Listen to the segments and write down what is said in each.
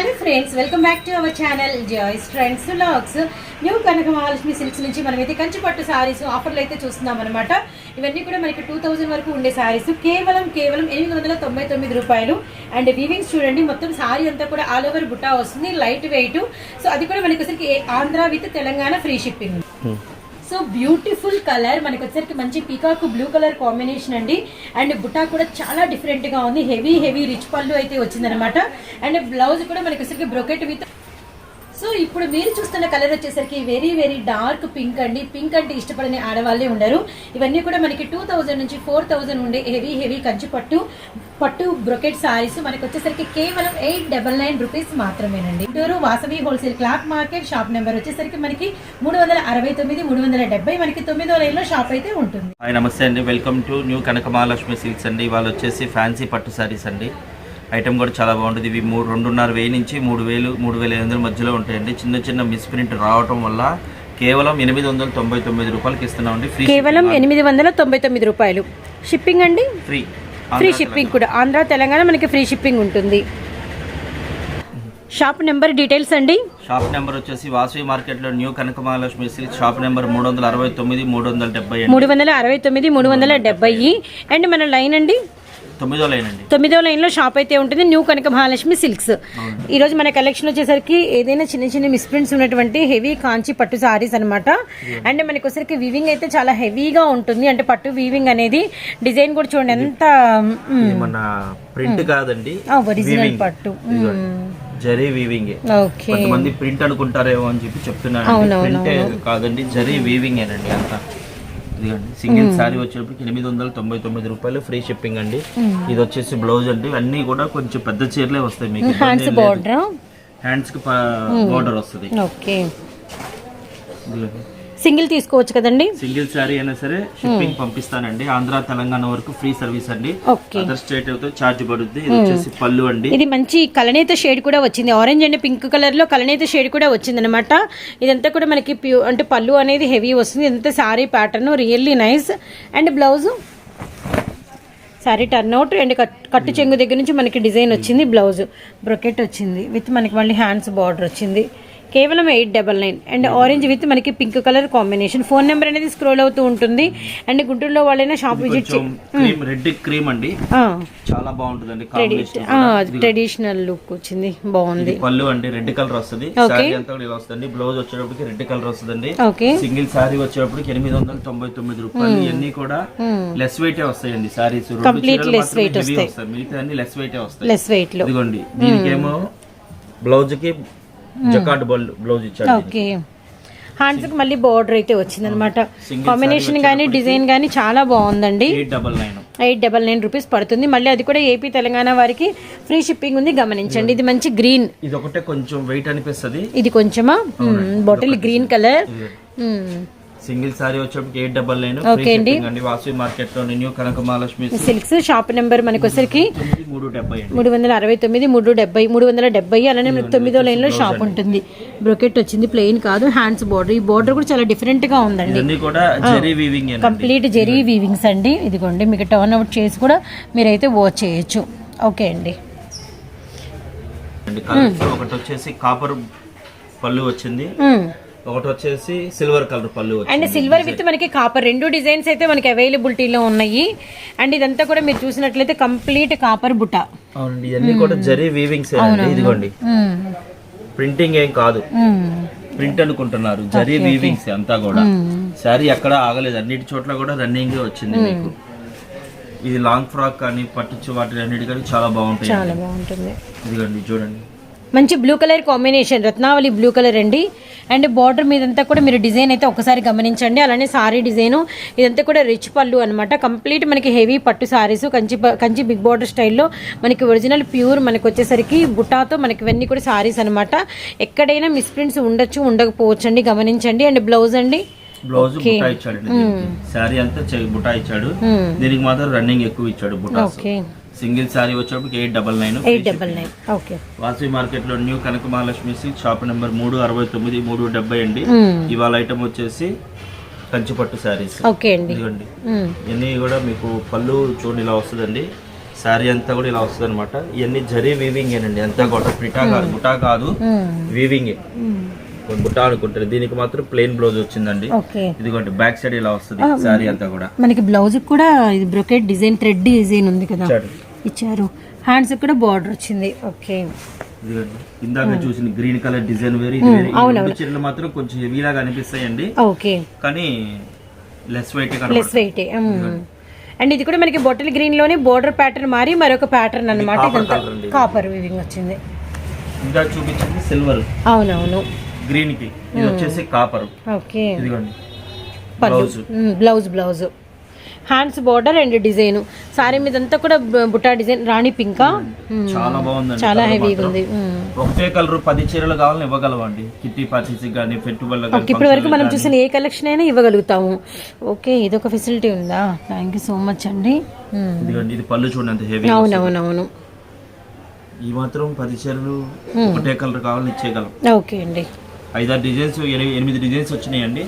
Hello friends welcome back to our channel Joy's friends vlogs. New Kanaka Mahalakshmi silks నుంచి మనమైతే కంచి పట్టు సారీస్ ఆఫర్లు అయితే చూస్తున్నాం అనమాట ఇవన్నీ కూడా మనకి టూ థౌజండ్ వరకు ఉండే సారీస్ కేవలం కేవలం ఎనిమిది వందల తొంభై తొమ్మిది రూపాయలు. అండ్ వీవింగ్స్ చూడండి మొత్తం సారీ అంతా కూడా ఆల్ ఓవర్ బుట్టా వస్తుంది లైట్ వెయిట్ సో అది కూడా మనకి అసలు Andhra with Telangana free shipping so beautiful colour. మనకి వచ్చేసరికి మంచి పీకాక్ బ్లూ కలర్ కాంబినేషన్ అండి. అండ్ బుటా కూడా చాలా డిఫరెంట్గా ఉంది. హెవీ హెవీ రిచ్ పళ్ళు అయితే వచ్చిందనమాట. అండ్ బ్లౌజ్ కూడా మనకి వచ్చేసరికి బ్రొకెట్ విత్ సో ఇప్పుడు మీరు చూస్తున్న కలర్ వచ్చేసరికి వెరీ వెరీ డార్క్ పింక్ అండి. పింక్ అంటే ఇష్టపడని ఆడవాళ్ళే ఉండరు. ఇవన్నీ కూడా మనకి టూ థౌజండ్ నుంచి ఫోర్ థౌజండ్ ఉండే హెవీ హెవీ కంచి పట్టు పట్టు బ్రొకెట్ సారీస్ మనకి వచ్చేసరికి కేవలం ఎయిట్ డబల్ నైన్ రూపీస్ మాత్రమేనండి. Guntur Vasavi wholesale cloth market shop number వచ్చేసరికి మనకి మూడు వందల అరవై తొమ్మిది మూడు వందల డెబ్బై మనకి తొమ్మిదో లైన్లో షాప్ అయితే ఉంటుంది. నమస్తే అండి. Welcome to new Kanaka Mahalakshmi silks అండి. ఇవాళ వచ్చేసి ఫ్యాన్సీ పట్టు సారీస్ అండి. ఐటమ్ కూడా చాలా బాగుంటుంది. ఇవి మూడు రెండున్నర వెయ్యి నుంచి మూడు వేలు మూడు వేల ఐదు వందల మధ్యలో ఉంటాయండి. చిన్న చిన్న మిస్ప్రింట్ రావటం వల్ల కేవలం ఎనిమిది వందల తొంభై తొమ్మిది రూపాయలకి ఇస్తున్నామండి. ఫ్రీ కేవలం ఎనిమిది వందల తొంభై తొమ్మిది రూపాయలు. షిప్పింగ్ అండి? ఫ్రీ ఫ్రీ షిప్పింగ్ కూడా. ఆంధ్ర తెలంగాణ మనకి ఫ్రీ షిప్పింగ్ ఉంటుంది. షాప్ నెంబర్ డీటెయిల్స్ అండి? షాప్ నెంబర్ వచ్చేసి వాసవి మార్కెట్లో new Kanaka Mahalakshmi silk. Shop number మూడు వందల అరవై తొమ్మిది మూడు వందల డెబ్బై మూడు వందల అరవై తొమ్మిది మూడు వందల డెబ్బై. అండ్ మన లైన్ అండి? తొమ్మిదో లైన్ అండి. తొమ్మిదో లైన్లో షాప్ అయితే ఉంటుంది న్యూ కనక మహాలక్ష్మి సిల్క్స్. ఈరోజు మన కలెక్షన్ వచ్చేసరికి ఏదైనా చిన్న చిన్న మిస్ప్రింట్స్ ఉన్నటువంటి హెవీ కాంచి పట్టు సారీస్ అనమాట అండ్ మనకి వచ్చరికి వీవింగ్ అయితే చాలా హెవీగా ఉంటుంది. అంటే పట్టు వీవింగ్ అనేది డిజైన్ కూడా చూడండి ఎంత మన ప్రింట్ కాదండి ఒరిజినల్. పట్టు. జరీ వీవింగ్ ఓకే కొంతమంది ప్రింట్ అనుకుంటారేమో అని చెప్పి చెప్తున్నాను ప్రింట్ కాదండి జరీ వీవింగ్ ఏనండి అంతా. ఇదిగోండి సింగిల్ శారీ వచ్చేటప్పటికి ఎనిమిది వందల తొంభై తొమ్మిది రూపాయలు ఫ్రీ షిప్పింగ్ అండి. ఇది వచ్చేసి బ్లౌజ్ అండి అన్ని కూడా కొంచెం పెద్ద చీరలే వస్తాయి మీకు. హ్యాండ్స్కి బార్డర్ వస్తుంది. ఓకే. సింగిల్ తీసుకోవచ్చు కదండి? సింగిల్ శారీ అయినా సరే షిప్పింగ్ పంపిస్తానండి. ఆంధ్ర తెలంగాణ వరకు ఫ్రీ సర్వీస్ అండి. అదర్ స్టేట్ అయితే ఛార్జ్ పడుద్ది. ఇది వచ్చేసి పళ్ళు అండి. ఇది మంచి కలనేత షేడ్ కూడా వచ్చింది. ఆరెంజ్ అండ్ పింక్ కలర్లో కలనేత షేడ్ కూడా వచ్చింది అనమాట ఇదంతా కూడా మనకి ప్యూ అంటే పళ్ళు అనేది హెవీ వస్తుంది. ఇదంతా sari pattern really nice and blouse sari turn out and కట్టు చెంగు దగ్గర నుంచి మనకి డిజైన్ వచ్చింది బ్లౌజ్ బ్రొకెట్ వచ్చింది. విత్ మనకి మళ్ళీ హ్యాండ్స్ బార్డర్ వచ్చింది. కేవలం eight double nine. And orange with మనకి pink colour combination phone number అనేది స్క్రోల్ అవుతూ ఉంటుంది. అండ్ గుంటూరులో వాళ్ళైనా షాప్ విజిట్ రెడ్ క్రీమ్ అండి. చాలా బాగుంటుందండి ట్రెడిషనల్ లుక్ వచ్చింది. బాగుంది. పళ్ళు అండి రెడ్ కలర్ వస్తుంది. శారీ అంతా కూడా ఇలా వస్తుంది బ్లౌజ్ వచ్చేటప్పటికి రెడ్ కలర్ వస్తుందండి. సింగిల్ శారీ వచ్చేటప్పటికి ఎనిమిది వందల తొంభై తొమ్మిది రూపాయలు. ఇవన్నీ కూడా లెస్ వెయిట్ వస్తాయండి శారీస్ Complete less weight వస్తాయి. మిగతా అన్ని లెస్ వెయిట్ వస్తాయి. లెస్ వెయిట్లో. ఇదిగోండి దీనికేమో బ్లౌజ్కి జకాట్ బ్లౌజ్ ఇచ్చాడు ఓకే హ్యాండ్స్కి మళ్ళీ బార్డర్ అయితే వచ్చింది అనమాట కాంబినేషన్ కానీ డిజైన్ కానీ చాలా బాగుందండి. Eight double nine eight double nine rupees పడుతుంది. మళ్ళీ అది కూడా ఏపీ తెలంగాణ వారికి ఫ్రీ షిప్పింగ్ ఉంది. గమనించండి. ఇది మంచి గ్రీన్ ఇది ఒకటే కొంచెం వెయిట్ అనిపిస్తుంది. ఇది కొంచెమా? Bottle green colour single sari వచ్చేప్పటికి ఎయిట్ డబల్ నైన్ అండి. వాసవి మార్కెట్లో new Kanaka Mahalakshmi silks shop number మనకి వచ్చరికి మూడు డెబ్బై మూడు వందల అరవై తొమ్మిది మూడు డెబ్బై మూడు వందల డెబ్బై అలానే తొమ్మిదో లైన్లో షాప్ ఉంటుంది. బ్రొకెట్ వచ్చింది ప్లెయిన్ కాదు హ్యాండ్స్ బార్డర్ ఈ బార్డర్ కూడా చాలా డిఫరెంట్గా ఉందండి. ఇవన్నీ కూడా zari weaving complete zari weavings అండి. ఇదిగోండి మీకు టర్న్ అవుట్ చేసి కూడా మీరైతే వాచ్ చేయొచ్చు. ఓకే అండి. ఒకటి వచ్చేసి కాపర్ పళ్ళు వచ్చింది. ఒకటి వచ్చేసి సిల్వర్ కలర్ పళ్ళు అండ్ సిల్వర్ విత్ మనకి కాపర్. రెండు డిజైన్స్ అయితే మనకి అవైలబిలిటీలో ఉన్నాయి. అండ్ ఇదంతా కూడా మీరు చూసినట్లయితే కంప్లీట్ కాపర్ బుట్ట. అవునండి ఇవన్నీ కూడా జరీ వీవింగ్స్ ఇదిగోండి. ప్రింటింగ్ ఏం కాదు. ప్రింట్ అనుకుంటున్నారు. జరీ వీవింగ్స్ అంతా కూడా. శారీ ఎక్కడ ఆగలేదు. అన్నిటి చోట్ల కూడా రన్నింగ్ వచ్చింది మీకు. ఇది లాంగ్ ఫ్రాక్ కానీ పట్టించు వాటి అన్నిటి కానీ చాలా బాగుంటాయి. చాలా బాగుంటుంది. ఇదిగోండి చూడండి. మంచి blue colour combination Ratnavali blue colour అండి. అండ్ బార్డర్ మీదంతా కూడా మీరు డిజైన్ అయితే ఒకసారి గమనించండి. అలానే సారీ డిజైన్ ఇదంతా కూడా రిచ్ పళ్ళు అనమాట కంప్లీట్ మనకి హెవీ పట్టు సారీస్ కంచి కంచి బిగ్ బార్డర్ స్టైల్లో మనకి ఒరిజినల్ ప్యూర్ మనకి వచ్చేసరికి బుట్టాతో మనకి ఇవన్నీ కూడా సారీస్ అనమాట ఎక్కడైనా మిస్ప్రింట్స్ ఉండొచ్చు ఉండకపోవచ్చు అండి గమనించండి. అండ్ బ్లౌజ్ అండి? బ్లౌజ్ బుటా ఇచ్చాడు శారీ అంతా బుటా ఇచ్చాడు. దీనికి మాత్రం రన్నింగ్ ఎక్కువ ఇచ్చాడు బుటా ఓకే సింగిల్ శారీ వచ్చేప్పటికి eight double nine eight double nine. Okay. Vasavi మార్కెట్లో new Kanaka Mahalakshmi silk shop number మూడు అరవై తొమ్మిది మూడు డెబ్బై అండి. ఇవాళ ఐటమ్ వచ్చేసి కంచిపట్టు శారీస్ ఓకే అండి. ఇదిగోండి. ఇవన్నీ కూడా మీకు పళ్ళు చూడండి ఇలా వస్తుందండి. శారీ అంతా కూడా ఇలా వస్తుంది అనమాట ఇవన్నీ జరీ వీవింగ్ ఏనండి అంతా కూడా. పిటా కాదు బుటా కాదు వీవింగ్ బుటా అనుకుంటారు. దీనికి మాత్రం ప్లెయిన్ బ్లౌజ్ వచ్చిందండి. ఇదిగోండి బ్యాక్ సైడ్ ఇలా వస్తుంది శారీ అంతా కూడా. మనకి బ్లౌజ్ కూడా ఇది బ్రొకెట్ డిజైన్ థ్రెడ్ డిజైన్ ఉంది కదా. ఇచ్చారు. హ్యాండ్స్ కూడా బార్డర్ వచ్చింది. ఓకే ఇందాక చూసిన గ్రీన్ కలర్ డిజైన్ వేరు చీరలు మాత్రం కొంచెం హెవీ లాగా అనిపిస్తాయండి. ఓకే కానీ less weight plus weight and ఇది కూడా మనకి బొట్టల్ గ్రీన్లోనే బోర్డర్ ప్యాటర్న్ మారి మరొక ప్యాటర్న్ ఇది. కాపర్ వివింగ్ వచ్చింది. ఇందాక చూపించింది సిల్వర్ అవునవును. గ్రీన్కి. ఇది వచ్చేసి కాపర్ ఓకే ఇదిగోండి. Blouse blouse blouse hands border and design. Sari మీద అంతా కూడా బుట్టా డిజైన్. రాణి పింకా? చాలా బాగుందండి. చాలా colour హెవీగా మాత్రం. ఉంది. మ్మ్. ఒకటే కలర్ పది చీరలు కావాలని ఇవ్వగలవండి. కిట్టి పార్టీస్ కానీ ఓకే ఇప్పటి వరకు మనం చూసిన ఏ కలెక్షన్ అయినా ఇవ్వగలుగుతాము. ఓకే ఇదొక ఫెసిలిటీ ఉందా? థ్యాంక్ యూ సో మచ్ అండి. ఇది పళ్ళు చూడండి హెవీ అవునవునవును. ఈ మాత్రం పది చీరలు ఒకటే కలర్ కావాలని ఇచ్చేయగలం. ఓకే అండి. ఐదారు డిజైన్స్ ఎనిమిది డిజైన్స్ వచ్చినాయండి.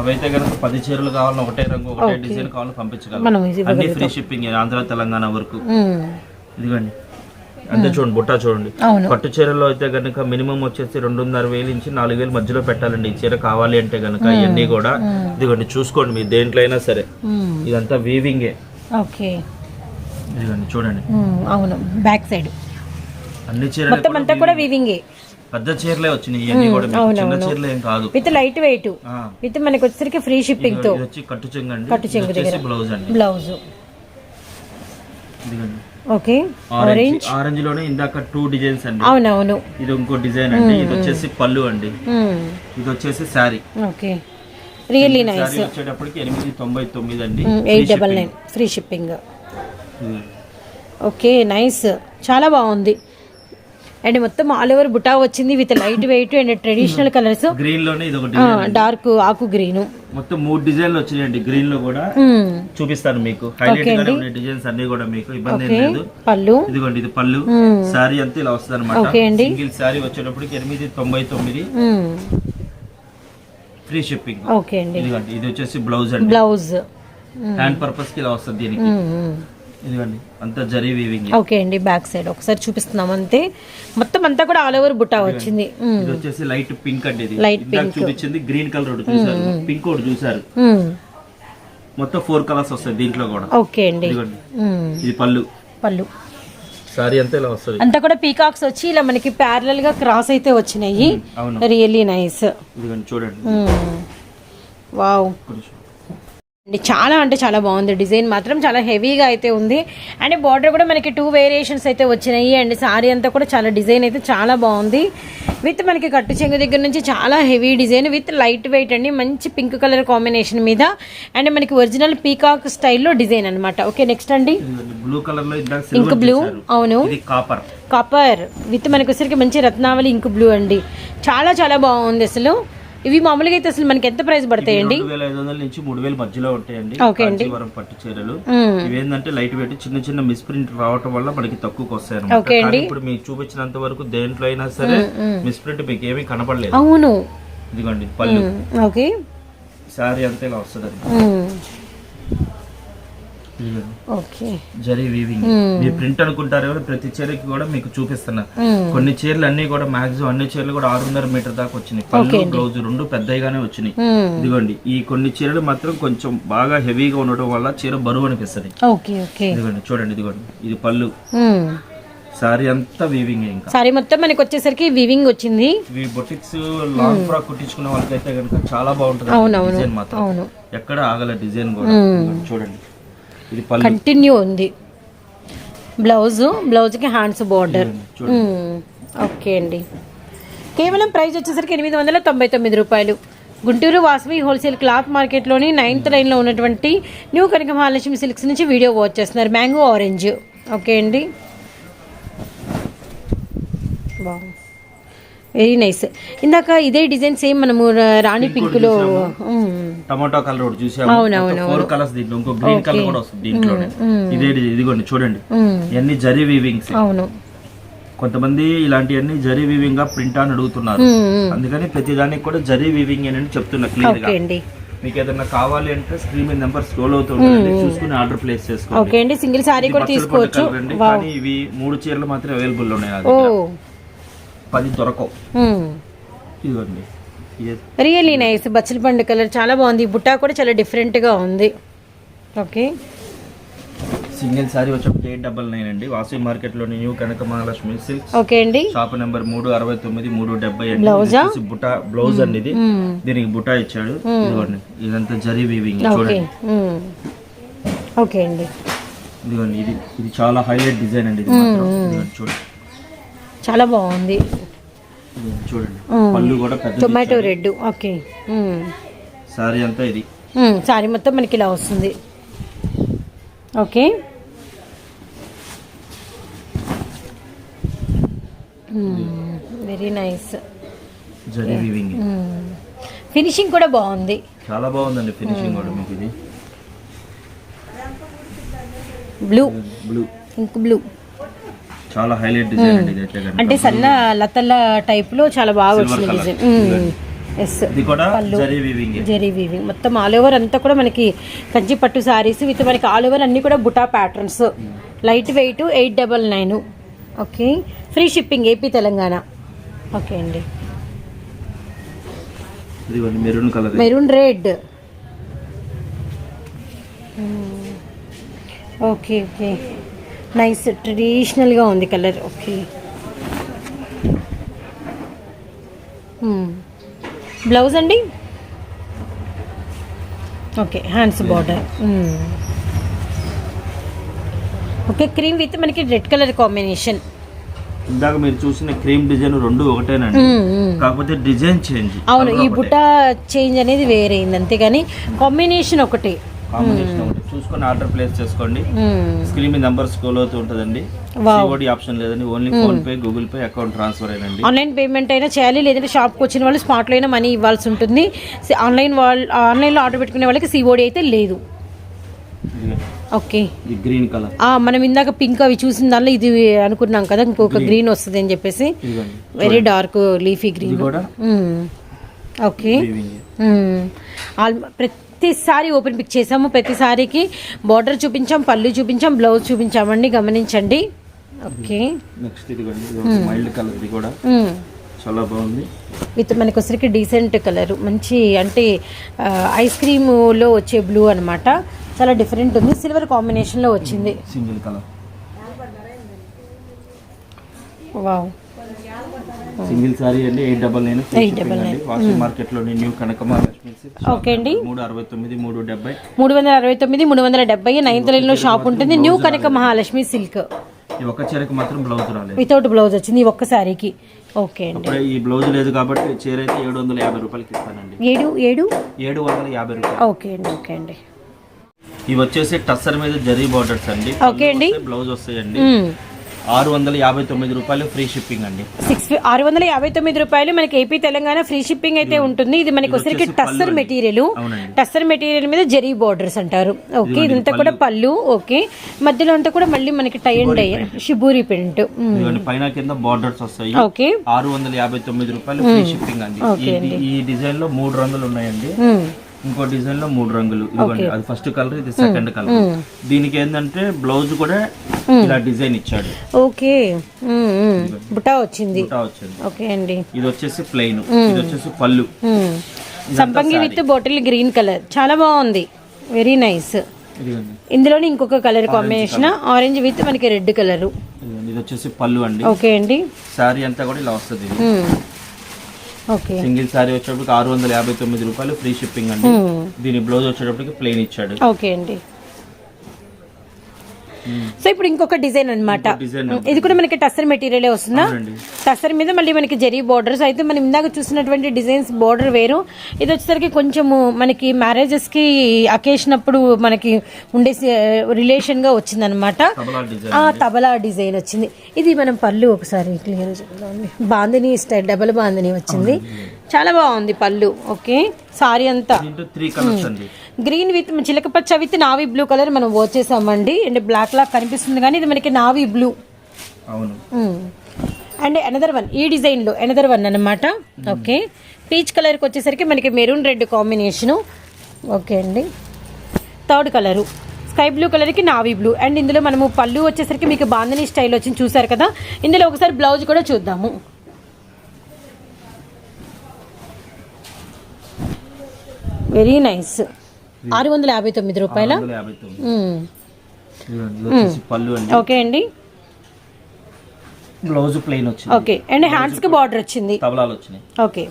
అవైతే కనుక పది చీరలు కావాలని ఒకటే రంగు ఒకటే డిజైన్ కావాలని పంపించగలం. అన్ని ఫ్రీ షిప్పింగ్ ఆంధ్ర తెలంగాణ వరకు. ఇదిగోండి. అంతే చూడండి బుట్టా చూడండి. పట్టు చీరలో అయితే కనుక మినిమం వచ్చేసి రెండున్నర వేలు నుంచి నాలుగు వేలు మధ్యలో పెట్టాలండి. ఈ చీర కావాలి అంటే కనుక ఇవన్నీ కూడా. ఇదిగోండి చూసుకోండి మీ దేంట్లో అయినా సరే. ఇదంతా వీవింగే ఓకే. ఇదిగోండి చూడండి. అవును బ్యాక్ సైడ్. అన్ని చీరలు మొత్తం అంతా కూడా వివింగే పెద్ద చీరలే వచ్చినాయి. ఇవన్నీ కూడా మీకు చిన్న చీరలు ఏం కాదు. With light wait. విత్ మనకి వచ్చేసరికి ఫ్రీ షిప్పింగ్తో. ఇది వచ్చి కట్టు చెంగు అండి. కట్టు చెంగు ఇది వచ్చేసి బ్లౌజ్ అండి. బ్లౌజ్ ఇదిగోండి. ఓకే. ఆరెంజ్ ఆరెంజ్లోనే ఇందాక టూ డిజైన్స్ అండి. అవునవును. ఇది ఇంకో డిజైన్ అండి. ఇది వచ్చేసి పళ్ళు అండి. ఇది వచ్చేసి sari okay. Really nice sari వచ్చేటప్పటికి ఎనిమిది తొంభై తొమ్మిది అండి. Eight double nine free shipping ఇది. ఓకే నైస్ చాలా బాగుంది. అండ్ మొత్తం ఆల్ ఓవర్ బుటా వచ్చింది with light weight and traditional colours గ్రీన్లోనే ఇది డార్క్ ఆకు గ్రీన్ మొత్తం మూడు డిజైన్లు వచ్చినాయండి. గ్రీన్లో కూడా చూపిస్తాను మీకు. హైలైట్ డిజైన్స్ అన్ని కూడా మీకు. ఇబ్బంది లేదు. పళ్ళు. ఇదిగోండి ఇది పళ్ళు. శారీ అంతా ఇలా వస్తుంది అనమాట. సింగిల్ శారీ వచ్చేటప్పటికి ఎనిమిది తొంభై తొమ్మిది. మ్మ్. ఫ్రీ షిప్పింగ్ ఓకే అండి. ఇదిగోండి ఇది వచ్చేసి బ్లౌజ్ అండి. బ్లౌజ్ హ్యాండ్ పర్పస్కి ఇలా వస్తుంది దీనికి. ఇదిగోండి అంతా జరీ వీవింగ్ ఓకే అండి బ్యాక్ సైడ్ ఒకసారి చూపిస్తున్నాం అంతే. మొత్తం అంతా కూడా ఆల్ ఓవర్ బుట్టా వచ్చింది. ఇది వచ్చేసి లైట్ పింక్ అండి ఇది. Light ఇందాక చూపించింది గ్రీన్ కలర్ ఒకటి చూసారు పింక్ ఒకటి చూసారు. మొత్తం ఫోర్ కలర్స్ వస్తాయి దీంట్లో కూడా. ఓకే అండి. ఇది పళ్ళు. పళ్ళు. సారీ అంతా ఇలా వస్తుంది. అంతా కూడా పీకాక్స్ వచ్చి ఇలా మనకి ప్యారలల్గా క్రాస్ అయితే వచ్చినాయి. రియల్లీ నైస్ ఇదిగోండి చూడండి. వావ్. అండి. చాలా అంటే చాలా బాగుంది. డిజైన్ మాత్రం చాలా హెవీగా అయితే ఉంది. అండ్ బార్డర్ కూడా మనకి టూ వేరియేషన్స్ అయితే వచ్చినాయి. అండ్ సారీ అంతా కూడా చాలా డిజైన్ అయితే చాలా బాగుంది. విత్ మనకి కట్టు చెంగు దగ్గర నుంచి చాలా heavy design. With light weight అండి. మంచి పింక్ కలర్ కాంబినేషన్ మీద. అండ్ మనకి ఒరిజినల్ పీకాక్ స్టైల్లో డిజైన్ అన్నమాట. ఓకే నెక్స్ట్ అండి. బ్లూ కలర్ ఇంక్ బ్లూ అవును. కాపర్ కాపర్ విత్ మనకి వచ్చరికి మంచి రత్నావళి ఇంక్ బ్లూ అండి. చాలా చాలా బాగుంది అసలు. ఇవి మామూలుగా అయితే అసలు మనకి ఎంత ప్రైస్ పడతాయండి రెండు ఐదు వందల నుంచి మూడు వేల మధ్యలో ఉంటాయండి. ఓకే అండి. పట్టు చీరలు. ఇవేంటంటే లైట్ వెయిట్ చిన్న చిన్న మిస్ప్రింట్ రావటం వల్ల మనకి తక్కువకి వస్తాయి ఓకే అండి. ఇప్పుడు మీకు చూపించినంత వరకు దేంట్లో అయినా సరే మిస్ప్రింట్ మీకు ఏమీ కనపడలేదు. అవును. ఇదిగోండి పళ్ళు. ఓకే. శారీ అంతా ఇలా వస్తుంది ఓకే జరీ వీవింగ్ మీరు ప్రింట్ అనుకుంటారు ప్రతి చీరకి కూడా మీకు చూపిస్తున్నా. మ్మ్. కొన్ని చీరలు అన్ని కూడా మాక్సిమం అన్ని చీరలు కూడా ఆరున్నర మీటర్ దాకా వచ్చినాయి. పళ్ళు బ్లౌజ్ రెండు పెద్దగానే వచ్చినాయి. మ్మ్. ఇదిగోండి ఈ కొన్ని చీరలు మాత్రం కొంచెం బాగా హెవీగా ఉండడం వల్ల చీర బరువు అనిపిస్తుంది. ఇదిగోండి చూడండి ఇదిగోండి. ఇది పళ్ళు. సారీ అంతా వీవింగ్ ఇంకా. సారీ మొత్తం మనకి వచ్చేసరికి వివింగ్ వచ్చింది. ఇవి బొటిక్స్ లాంగ్ ఫ్రాక్ కుట్టించుకునే వాళ్ళకైతే కనుక చాలా బాగుంటుంది. డిజైన్ మాత్రం. ఎక్కడ ఆగల డిజైన్ కూడా. చూడండి. ఇది కంటిన్యూ ఉంది. బ్లౌజ్ బ్లౌజ్కి హ్యాండ్స్ బార్డర్ ఓకే అండి. కేవలం ప్రైస్ వచ్చేసరికి ఎనిమిది వందల తొంభై తొమ్మిది రూపాయలు. గుంటూరు వాసవి హోల్సేల్ క్లాత్ మార్కెట్లోని నైన్త్ లైన్లో ఉన్నటువంటి న్యూ కనక మహాలక్ష్మి సిల్క్స్ నుంచి వీడియో వాచ్ చేస్తున్నారు. మ్యాంగో ఆరెంజ్ ఓకే అండి. వెరీ నైస్ ఇందాక ఇదే డిజైన్ సేమ్ మనము రా- రాణి పింక్లో టమాటో కలర్ ఒకటి చూసాము. ఫోర్ కలర్స్ దీంట్లో ఇంకో గ్రీన్ కలర్ కూడా వస్తుంది దీంట్లోనే. ఇదే ఇదిగోండి చూడండి. ఇవన్నీ జరీ వీవింగ్స్ అవును. కొంతమంది ఇలాంటివన్నీ జరీ వీవింగ్గా ప్రింట్ అని అడుగుతున్నారు. అందుకని ప్రతి దానికి కూడా జరీ వీవింగ్ అని చెప్తున్నా క్లియర్గా. మీకు ఏదైనా కావాలి అంటే స్క్రీన్ మీద నెంబర్ స్క్రోల్ అవుతుంటుంది చూసుకుని ఆర్డర్ ప్లేస్ చేసుకోండి. ఓకే అండి. సింగిల్ సారీ కూడా తీసుకోవచ్చు. కానీ ఇవి మూడు చీరలు మాత్రం అవైలబుల్ ఉన్నాయి. పది దొరకవు. ఇదిగోండి. ఇది రియల్లీ నైస్. బచ్చల పండు కలర్ చాలా బాగుంది. బుట్టా కూడా చాలా డిఫరెంట్గా ఉంది. ఓకే. సింగిల్ సారీ వచ్చేప్పుడు ఎయిట్ డబల్ నైన్ అండి. Vasavi మార్కెట్లోని new Kanaka Mahalakshmi silks. Okay అండి. షాప్ నెంబర్ మూడు అరవై తొమ్మిది మూడు డెబ్బై అండి బుటా బ్లౌజ్ అండి ఇది. దీనికి బుటా ఇచ్చాడు. ఇదిగోండి. ఇదంతా జరీ వీవింగ్ చూడండి. ఓకే. అండి. ఇదిగోండి. ఇది ఇది చాలా హైలైట్ డిజైన్ అండి ఇది చూడండి. చాలా బాగుంది. చూడండి. పళ్ళు కూడా టొమాటో రెడ్ ఓకే. సారీ అంతా ఇది. సారీ మొత్తం మనకి ఇలా వస్తుంది. ఓకే. వెరీ నైస్ ఫినిషింగ్ కూడా బాగుంది. చాలా బాగుందండి ఫినిషింగ్ కూడా మీకు ఇది. బ్లూ బ్లూ ఇంక్ బ్లూ చాలా హైలైట్ డిజైన్ అండి ఇది అయితే కనుక. అంటే సన్న లతల టైప్లో చాలా బాగా వచ్చింది. డిజైన్. ఎస్ ఇది కూడా పళ్ళు. జరీ వీవింగ్ జెరీ వీవింగ్ మొత్తం ఆల్ ఓవర్ అంతా కూడా మనకి కంచి పట్టు సారీస్ విత్ మనకి ఆల్ ఓవర్ అన్ని కూడా buta patterns light weight eight double nine okay free shipping AP Telangana okay అండి. ఇదిగోండి maroon colour maroon red okay okay nice ట్రెడిషనల్గా ఉంది కలర్. ఓకే బ్లౌజ్ అండి? Okay hands border okay cream with మనకి red colour combination ఇందాక మీరు చూసిన cream design రెండు ఒకటేనండి. కాకపోతే డిజైన్ చేంజ్ అవును ఈ బుట్ట చేంజ్ అనేది వేరే అయింది అంతేగాని కాంబినేషన్ ఒకటే. కాంబినేషన్ ఒకటి. చూసుకొని ఆర్డర్ ప్లేస్ చేసుకోండి. స్క్రీన్ మీద నంబర్ స్క్రోల్ అవుతూ ఉంటుందండి. సిఓడి ఆప్షన్ లేదండి. Only PhonePe Google pay account transfer అయినండి. Online payment అయినా చేయాలి లేదంటే షాప్కి వచ్చిన వాళ్ళు స్పాట్లో అయినా మనీ ఇవ్వాల్సి ఉంటుంది. ఆన్లైన్ వాళ్ళు ఆన్లైన్లో ఆర్డర్ పెట్టుకునే వాళ్ళకి సిఓడి అయితే లేదు. ఓకే. Green colour. ఆ, మనం ఇందాక పింక్ అవి చూసిన దానిలో ఇది అనుకున్నాం కదా ఇంకొక గ్రీన్ వస్తుంది అని చెప్పేసి. వెరీ డార్క్ లీఫీ గ్రీన్ కూడా? ఓకే. ఆల్ ప్రతిసారి ఓపెన్ పిక్ చేసాము ప్రతిసారికి బార్డర్ చూపించాం పళ్ళు చూపించాం బ్లౌజ్ చూపించామండి. గమనించండి. ఓకే. నెక్స్ట్ మైల్డ్ కలర్ కూడా. చాలా బాగుంది. విత్ మనకి వచ్చరికి డీసెంట్ కలర్. మంచి అంటే ఐస్ క్రీములో వచ్చే బ్లూ అన్నమాట. చాలా డిఫరెంట్ ఉంది. సిల్వర్ కాంబినేషన్లో వచ్చింది. Single colour. Wow. Single sari అండి eight double nine double nine. వాషింగ్ మార్కెట్లోని న్యూ కనకమా ఓకే అండి. మూడు అరవై తొమ్మిది మూడు డెబ్బై. మూడు వందల అరవై తొమ్మిది మూడు వందల డెబ్బై నైన్త్ లైన్లో షాప్ ఉంటుంది. New Kanaka Mahalakshmi silk. ఈ ఒక్క చీరకు మాత్రం బ్లౌజ్ రాలేదు. వితౌట్ బ్లౌజ్ వచ్చింది ఈ ఒక్క సారీకి. ఓకే అండి. ఈ బ్లౌజ్ లేదు కాబట్టి చీర అయితే ఏడు వందల యాభై రూపాయలకి ఇస్తానండి. ఏడు ఏడు? ఏడు వందల యాభై రూపాయలు. ఓకే అండి ఓకే అండి. ఇవి వచ్చేసి టస్సర్ మీద జరీ బార్డర్స్ అండి. ఓకే అండి. బ్లౌజ్ వస్తాయండి. ఆరు వందల యాభై తొమ్మిది రూపాయలు ఫ్రీ షిప్పింగ్ అండి. సిక్స్ ఆరు వందల యాభై తొమ్మిది రూపాయలు మనకి ఏపీ తెలంగాణ ఫ్రీ షిప్పింగ్ అయితే ఉంటుంది. ఇది మనకి వచ్చరికి వచ్చేసి టస్సర్ పళ్ళు అండి. మెటీరియల్. టస్సర్ మెటీరియల్ మీద జరీ బార్డర్స్ అంటారు. ఓకే ఇదంతా కూడా పళ్ళు. ఓకే మధ్యలో అంతా కూడా మళ్ళీ మనకి tie and dye shibori print పైన కింద బార్డర్స్ వస్తాయి. ఓకే. ఆరు వందల యాభై తొమ్మిది రూపాయలు ఫ్రీ షిప్పింగ్ అండి. ఈ- డిజైన్లో మూడు రంగులు ఉన్నాయండి. మ్మ్. ఇంకో డిజైన్లో మూడు రంగులు. ఇదిగోండి అది ఫస్ట్ కలర్ ఇది సెకండ్ కలర్ దీనికి ఏంటంటే బ్లౌజ్ కూడా ఇలా డిజైన్ ఇచ్చాడు. ఓకే. బుటా వచ్చింది. బుటా వచ్చింది. ఓకే అండి. ఇది వచ్చేసి ప్లెయిన్ ఇది వచ్చేసి పళ్ళు. సంపంగి విత్ బాటిల్ గ్రీన్ కలర్ చాలా బాగుంది. వెరీ నైస్ ఇందులోనే ఇంకొక కలర్ కాంబినేషన్ ఆరెంజ్ విత్ మనకి రెడ్ కలర్. ఇది వచ్చేసి పళ్ళు అండి. ఓకే అండి. శారీ అంతా కూడా ఇలా వస్తుంది. సింగిల్ శారీ వచ్చేటప్పటికి ఆరు వందల యాభై తొమ్మిది రూపాయలు ఫ్రీ షిప్పింగ్ అండి. దీని బ్లౌజ్ వచ్చేటప్పటికి ప్లెయిన్ ఇచ్చాడు. ఓకే అండి. సో ఇప్పుడు ఇంకొక డిజైన్ అన్నమాట. డిజైన్ ఇది కూడా మనకి టస్సర్ మెటీరియలే వస్తుందా? టస్సర్ మీద మళ్ళీ మనకి జరీ బార్డర్స్. అయితే మనం ఇందాక చూసినటువంటి డిజైన్స్ బార్డర్ వేరు. ఇది వచ్చేసరికి కొంచెము మనకి మ్యారేజెస్కి అకేషన్ అప్పుడు మనకి ఉండే రిలేషన్గా వచ్చిందనమాట తబలా డిజైన్ ఆ తబలా డిజైన్ వచ్చింది. ఇది మనం పళ్ళు ఒకసారి clear bandhani style double bandhani వచ్చింది. చాలా బాగుంది పళ్ళు ఓకే? సారీ అంతా. గ్రీన్ విత్ చిలక పచ్చ విత్ నావీ బ్లూ కలర్ మనం వచ్చేసామండి. అండ్ బ్లాక్ లా కనిపిస్తుంది కానీ ఇది మనకి నావీ బ్లూ అవును. అండ్ అనదర్ వన్ ఈ డిజైన్లో అనదర్ వన్ అన్నమాట ఓకే? పీచ్ కలర్కి వచ్చేసరికి మనకి మెరూన్ రెడ్ కాంబినేషన్ ఓకే అండి? థర్డ్ కలరు స్కై బ్లూ కలర్కి నావీ బ్లూ అండ్ ఇందులో మనము పళ్ళు వచ్చేసరికి మీకు బాందని స్టైల్ వచ్చింది చూసారు కదా? ఇందులో ఒకసారి బ్లౌజ్ కూడా చూద్దాము. Very nice. ఆరు వందల యాభై తొమ్మిది. రూపాయల పళ్ళు ఓకే అండి. బ్లౌజ్ ప్లెయిన్ వచ్చింది. ఓకే. అండ్ హ్యాండ్స్కి బార్డర్ వచ్చింది. తబలాలు వచ్చినాయి. ఓకే.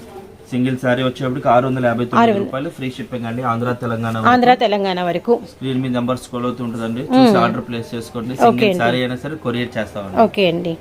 సింగిల్ శారీ వచ్చేప్పటికి ఆరు వందల యాభై తొమ్మిది రూపాయలు ఫ్రీ షిప్పింగ్ అండి ఆంధ్ర తెలంగాణ ఆంధ్ర తెలంగాణ వరకు. స్క్రీన్ మీద నెంబర్ చూసి ఆర్డర్ ప్లేస్ చేసుకోండి. సింగిల్ శారీ అయినా సరే కొరియర్ చేస్తామండి ఓకే అండి.